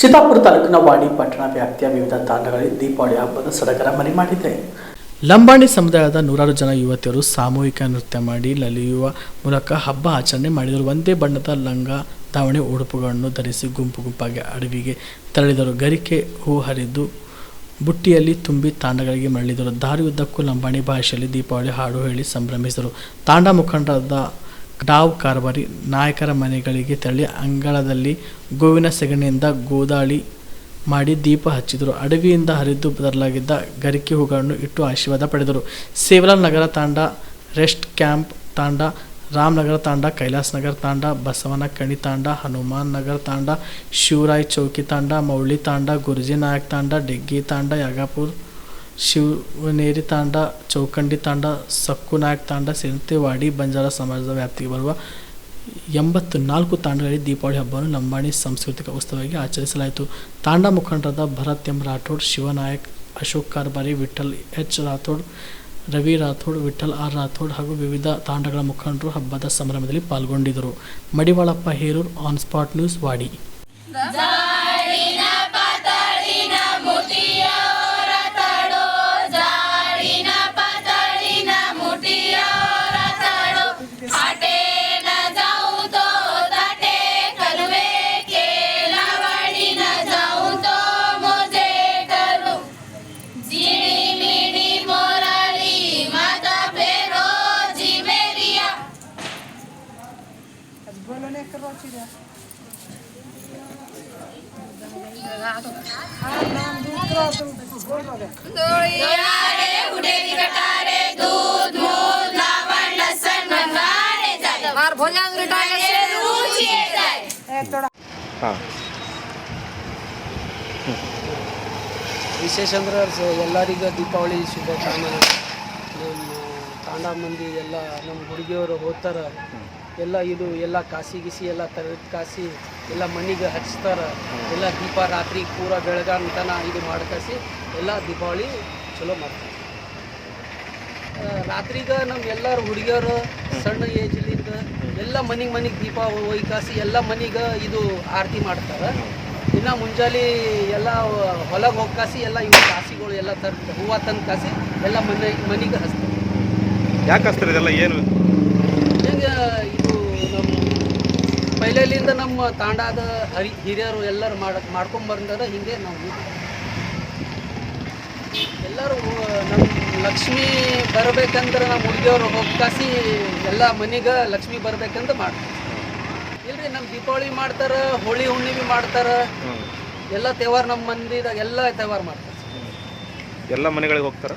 ಚಿತ್ತಾಪುರ ತಾಲೂಕಿನ ವಾಡಿ ಪಟ್ಟಣ ವ್ಯಾಪ್ತಿಯ ವಿವಿಧ ತಾಂಡಗಳಲ್ಲಿ ದೀಪಾವಳಿ ಹಬ್ಬದ ಸಡಗರ ಮನೆ ಮಾಡಿದೆ. ಲಂಬಾಣಿ ಸಮುದಾಯದ ನೂರಾರು ಜನ ಯುವತಿಯರು ಸಾಮೂಹಿಕ ನೃತ್ಯ ಮಾಡಿ ಲಲಿಯುವ ಮೂಲಕ ಹಬ್ಬ ಆಚರಣೆ ಮಾಡಿದರು. ಒಂದೇ ಬಣ್ಣದ ಲಂಗ ದಾವಣಿ ಉಡುಪುಗಳನ್ನು ಧರಿಸಿ ಗುಂಪು ಗುಂಪಾಗಿ ಅಡವಿಗೆ ತೆರಳಿದರು. ಗರಿಕೆ ಹೂ ಹರಿದು ಬುಟ್ಟಿಯಲ್ಲಿ ತುಂಬಿ ತಾಂಡಗಳಿಗೆ ಮರಳಿದರು. ದಾರಿಯುದ್ದಕ್ಕೂ ಲಂಬಾಣಿ ಭಾಷೆಯಲ್ಲಿ ದೀಪಾವಳಿ ಹಾಡು ಹೇಳಿ ಸಂಭ್ರಮಿಸಿದರು. ತಾಂಡ ಮುಖಂಡರಾದ ಡಾವ್ ಕಾರ್ಬಾರಿ ನಾಯಕರ ಮನೆಗಳಿಗೆ ತೆರಳಿ ಅಂಗಳದಲ್ಲಿ ಗೋವಿನ ಸೆಗಣಿಯಿಂದ ಗೋದಾಳಿ ಮಾಡಿ ದೀಪ ಹಚ್ಚಿದರು. ಅಡವಿಯಿಂದ ಹರಿದು ಬದಲಾಗಿದ್ದ ಗರಿಕೆ ಹೂಗಳನ್ನು ಇಟ್ಟು ಆಶೀರ್ವಾದ ಪಡೆದರು. ಸೇವಲ ನಗರ ತಾಂಡ, ರೆಸ್ಟ್ ಕ್ಯಾಂಪ್ ತಾಂಡ ರಾಮನಗರ ತಾಂಡ, ಕೈಲಾಸ ನಗರ ತಾಂಡ, ಬಸವನ ಕಣಿ ತಾಂಡ, ಹನುಮಾನ್ ನಗರ ತಾಂಡ, ಶಿವರಾಯ್ ಚೌಕಿ ತಾಂಡ, ಮೌಳಿ ತಾಂಡ, ಗುರುಜಿ ನಾಯಕ್ ತಾಂಡ, ಡಿಗ್ಗಿ ತಾಂಡ, ಯಾಗಾಪುರ್ ಶಿವನೇರಿ ತಾಂಡ, ಚೌಕಂಡಿ ತಾಂಡ ಸಕ್ಕು ನಾಯಕ್ ತಾಂಡ ಸೇರಿದಂತೆ ವಾಡಿ ಬಂಜಾರ ಸಮಾಜದ ವ್ಯಾಪ್ತಿಗೆ ಬರುವ ಎಂಬತ್ತು ನಾಲ್ಕು ತಾಂಡಗಳಲ್ಲಿ ದೀಪಾವಳಿ ಹಬ್ಬವನ್ನು ಲಂಬಾಣಿ ಸಾಂಸ್ಕೃತಿಕ ಉತ್ಸವವಾಗಿ ಆಚರಿಸಲಾಯಿತು. ತಾಂಡ ಮುಖಂಡರಾದ Bharat M Rathod, Shivanayak, Ashok Karbari Vithal H Rathod, Ravi Rathod Vithal R Rathod ಹಾಗೂ ವಿವಿಧ ತಾಂಡಗಳ ಮುಖಂಡರು ಹಬ್ಬದ ಸಂಭ್ರಮದಲ್ಲಿ ಪಾಲ್ಗೊಂಡಿದ್ದರು. Madivalappa Herur, on spot news, Wadi. ವಿಶೇಷ ಅಂದ್ರೆ ಎಲ್ಲರಿಗೂ ದೀಪಾವಳಿ ಶುಭ ಕಾಮನ. ನಮ್ಮ ತಾಂಡ ಮಂದಿ ಎಲ್ಲ ನಮ್ಮ ಹುಡುಗಿಯವರು ಹೋಗ್ತಾರ. ಎಲ್ಲ ಇದು ಎಲ್ಲ ಕಾಸಿ ಗಿಸಿ ಎಲ್ಲ ತರದ ಕಾಸಿ ಎಲ್ಲ ಮನೆಗೆ ಹಚ್ತಾರೆ ಎಲ್ಲ ದೀಪ ರಾತ್ರಿ ಪೂರ ಬೆಳಗಾಂತನ ಇದು ಮಾಡ್ಕಾಸಿ ಎಲ್ಲ ದೀಪಾವಳಿ ಚಲೋ ಮಾಡ್ತಾರೆ. ರಾತ್ರಿಗೆ ನಮ್ಮ ಎಲ್ಲರೂ ಹುಡುಗಿಯರು ಸಣ್ಣ ಏಜ್ಲಿಂದ ಎಲ್ಲ ಮನೆಗೆ ಮನೆಗೆ ದೀಪ ಒಯ್ಕಾಸಿ ಎಲ್ಲ ಮನೆಗೆ ಇದು ಆರತಿ ಮಾಡ್ತಾರೆ. ಇನ್ನು ಮುಂಜಾನೆ ಎಲ್ಲ ಹೊಲಗೆ ಹೋಗ್ಕಾಸಿ ಎಲ್ಲ ಇವು ಕಾಸಿಗಳು ಎಲ್ಲ ತರ ಹೂವು ತಂದು ಕಾಸಿ ಎಲ್ಲ ಮನೆ ಮನೆಗೆ ಹಚ್ತಾರೆ. ಯಾಕೆ ಹಚ್ತಾರೆ ಇದೆಲ್ಲ ಏನು ಹೆಂಗೆ ಇದು ನಮ್ಮ ಪೈಲೆಲಿಂದ ನಮ್ಮ ತಾಂಡಾದ ಹರಿ ಹಿರಿಯರು ಎಲ್ಲರೂ ಮಾಡ ಮಾಡ್ಕೊಂಬಂದಾರ ಹಿಂಗೆ ನಾವು ಎಲ್ಲರೂ ನಮ್ಮ ಲಕ್ಷ್ಮಿ ಬರಬೇಕಂದ್ರೆ ನಮ್ಮ ಹುಡುಗಿಯವರು ಹೋಗ್ಕಾಸಿ ಎಲ್ಲ ಮನೆಗೆ ಲಕ್ಷ್ಮಿ ಬರ್ಬೇಕಂತ ಮಾಡ್ತೀವಿ. ಇಲ್ರಿ ನಮ್ಮ ದೀಪಾವಳಿ ಮಾಡ್ತಾರೆ ಹೋಳಿ ಹುಣ್ಣಿಮೆ ಮಾಡ್ತಾರೆ ಎಲ್ಲ ತೇವಾರ ನಮ್ಮ ಮಂದಿದಾಗ ಎಲ್ಲ ತೇವಾರ ಮಾಡ್ತಾರೆ. ಎಲ್ಲ ಮನೆಗಳಿಗೆ ಹೋಗ್ತಾರೆ?